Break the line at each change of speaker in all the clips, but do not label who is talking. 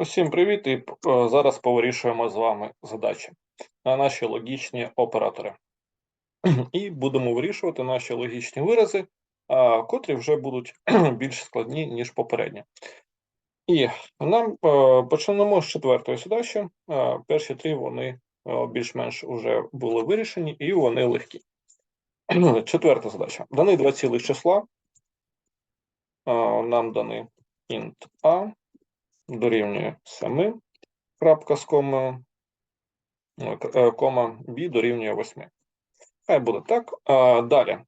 Усім привіт! І е, зараз повирішуємо з вами задачі на наші логічні оператори. І будемо вирішувати наші логічні вирази, котрі вже будуть більш складні, ніж попередні. І нам е, почнемо з четвертої задачі. Е, Перші три вони більш-менш вже були вирішені, і вони легкі. Четверта задача. Дані два цілих числа. Нам дані int a дорівнює 7, крапка з комою, ну, е, кома b дорівнює 8. Хай буде так. Далі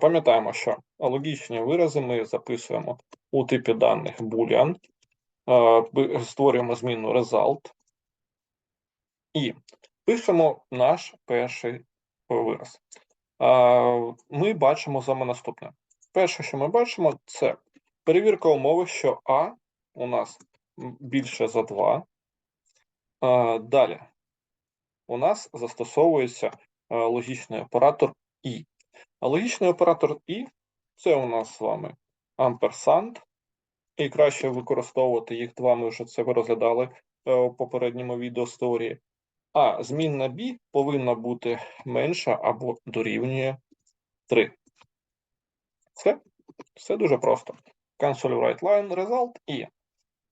пам'ятаємо, що логічні вирази ми записуємо у типі даних boolean, створюємо зміну result і пишемо наш перший вираз. Ми бачимо вами наступне. Перше, що ми бачимо, це перевірка умови, що А у нас більше за 2. Далі у нас застосовується е, логічний оператор І. А логічний оператор І це у нас з вами амперсанд, і краще використовувати їх два, ми вже це розглядали е, у попередньому відео з теорії. А змінна B повинна бути менша або дорівнює 3. Все, все дуже просто. Cancel write line result і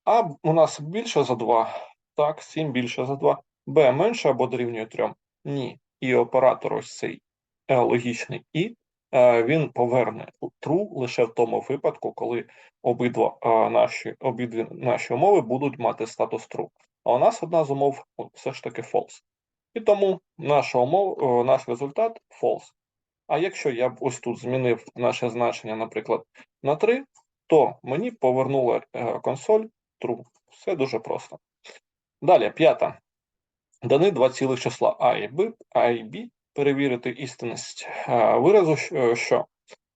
А у нас більше за 2. Так, 7 більше за 2. Б менше або дорівнює 3. Ні. І оператор ось цей е, логічний і е, він поверне true лише в тому випадку, коли обидва е, наші обидві наші умови будуть мати статус true. А у нас одна з умов все ж таки false. І тому наша умов, наш результат false. А якщо я б ось тут змінив наше значення, наприклад, на 3, то мені повернула консоль true. Все дуже просто. Далі, п'ята. Дани два цілих числа А і Б, А і Б. Перевірити істинність е, виразу, що- що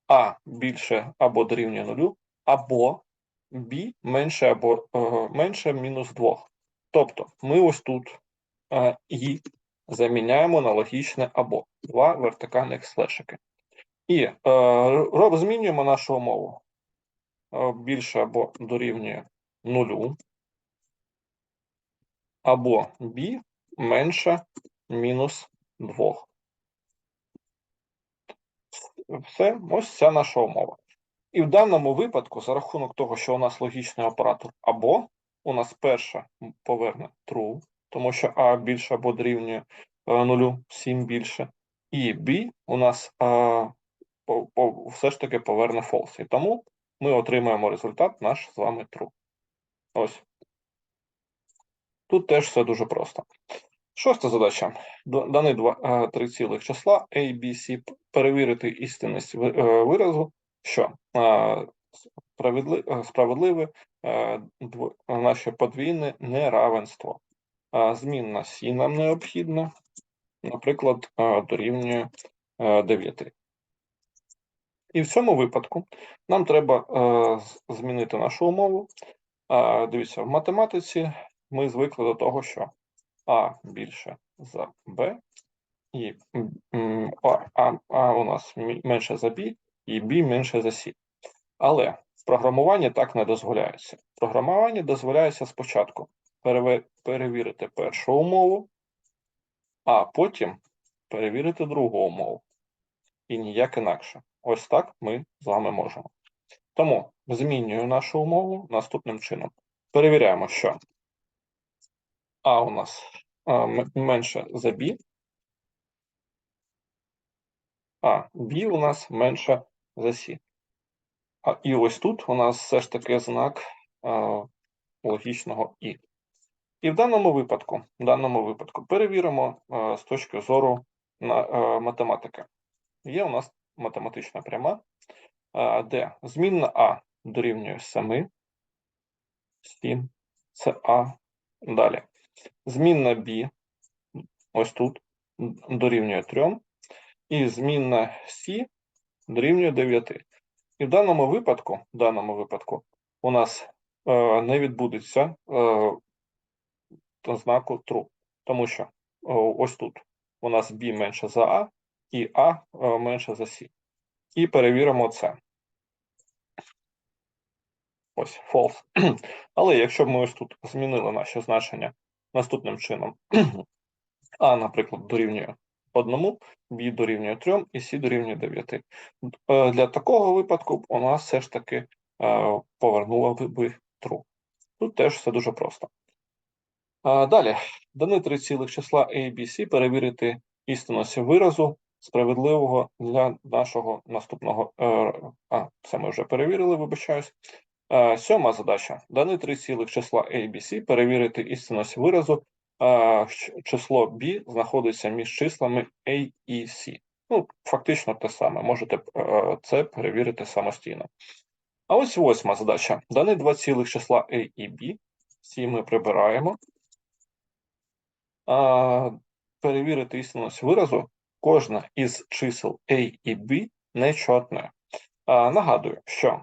А більше або дорівнює нулю, або Б менше або е, менше мінус 2. Тобто ми ось тут е, І заміняємо на логічне або два вертикальних слешики. І е, змінюємо нашу умову. Е, більше або дорівнює нулю, або b менше мінус 2. Все, ось ця наша умова. І в даному випадку, за рахунок того, що у нас логічний оператор або, у нас перша поверне true, тому що А більше або дорівнює е, нулю, 7 більше, і B у нас е, по, по, все ж таки поверне false. І тому ми отримаємо результат наш з вами true. Ось. Тут теж все дуже просто. Шоста задача. Д- Дані два е, три цілих числа A, B, C перевірити істинність е, виразу, що е, справедли, справедливе наше подвійне неравенство. Змінна C нам необхідна, наприклад, дорівнює е, 9. І в цьому випадку нам треба змінити нашу умову. Е, Дивіться, в математиці ми звикли до того, що А більше за Б, і А, а, а у нас менше за Б, і Б менше за С. Але в програмуванні так не дозволяється. В програмуванні дозволяється спочатку перевірити першу умову, а потім перевірити другу умову. І ніяк інакше. Ось так ми з вами можемо. Тому змінюю нашу умову наступним чином. Перевіряємо, що А у нас менше за B, а B у нас менше за C. А, і ось тут у нас все ж таки знак логічного І. І в даному випадку, в даному випадку перевіримо з точки зору на, математики. Є у нас математична пряма, а, де змінна А дорівнює 7, 7, це А. Далі. Змінна B, ось тут, дорівнює 3, і змінна C дорівнює 9. І в даному випадку, в даному випадку у нас е, не відбудеться е, знаку true, тому що е, ось тут у нас B менше за A і A е, менше за C. І перевіримо це. ось false. Але якщо б ми ось тут змінили наші значення наступним чином, а, наприклад, дорівнює 1, b дорівнює 3 і c дорівнює 9. Е, Для такого випадку у нас все ж таки е, повернуло би true. Тут теж все дуже просто. Далі, дани три цілих числа A B, C перевірити істинності виразу справедливого для нашого наступного. е, А, це ми вже перевірили, вибачаюсь. Е, Сьома задача. Дани три цілих числа A B, C перевірити істинність виразу. е, Число B знаходиться між числами A і C. Ну, фактично те саме. Можете це перевірити самостійно. А ось восьма задача. Дани два цілих числа A і B. C ми прибираємо. Перевірити істинність виразу, кожна із чисел A і B нечотне. А, нагадую, що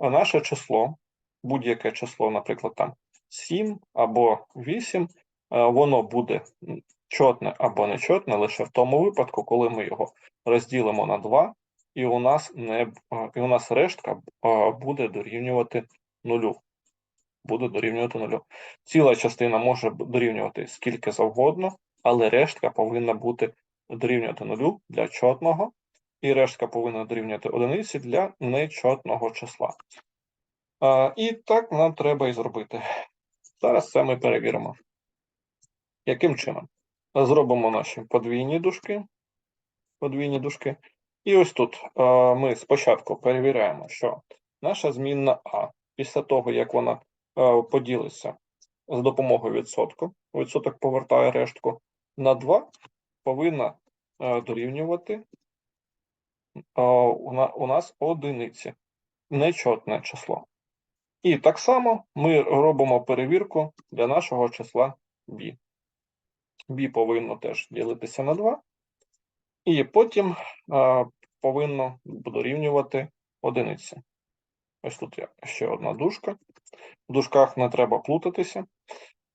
наше число, будь-яке число, наприклад, там 7 або 8, воно буде чотне або нечотне лише в тому випадку, коли ми його розділимо на 2, і у нас не і у нас рештка буде дорівнювати нулю. Буде дорівнювати нулю. Ціла частина може дорівнювати скільки завгодно, але рештка повинна бути дорівнювати нулю для чотного, і рештка повинна дорівнювати одиниці для нечотного числа. А, і так нам треба і зробити. Зараз це ми перевіримо. Яким чином? Зробимо наші подвійні дужки. Подвійні дужки. І ось тут е, ми спочатку перевіряємо, що наша змінна А після того, як вона е, поділиться з допомогою відсотку, відсоток повертає рештку, на 2 повинна е, дорівнювати е, у, нас одиниці, нечотне число. І так само ми робимо перевірку для нашого числа b. b повинно теж ділитися на 2, і потім е, повинно дорівнювати одиниці. Ось тут ще одна дужка. В дужках не треба плутатися.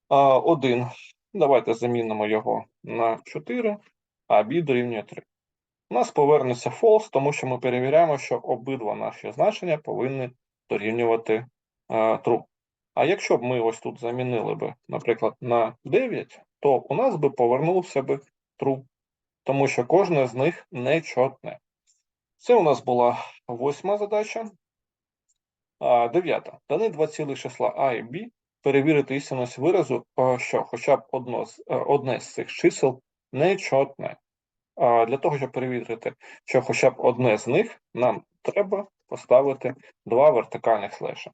1. Давайте замінимо його на 4, а b дорівнює 3. У нас повернеться false, тому що ми перевіряємо, що обидва наші значення повинні дорівнювати а, true. А якщо б ми ось тут замінили би, наприклад, на 9, то у нас би повернувся би true, тому що кожне з них нечотне. Це у нас була восьма задача. Дев'ята. Дани два цілих числа А і Б. Перевірити істинність виразу, що хоча б одно е, одне з цих чисел нечотне. Для того, щоб перевірити, що хоча б одне з них, нам треба поставити два вертикальних слеша.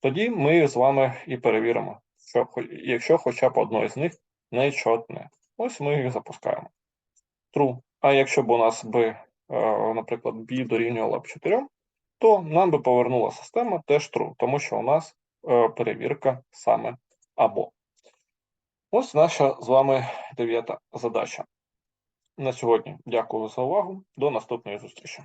Тоді ми з вами і перевіримо, що якщо хоча б одне з них нечотне. Ось ми їх запускаємо. True. А якщо б у нас би, е, наприклад, b дорівнювала б 4, то нам би повернула система теж true, тому що у нас перевірка саме або. Ось наша з вами дев'ята задача. На сьогодні дякую за увагу. До наступної зустрічі.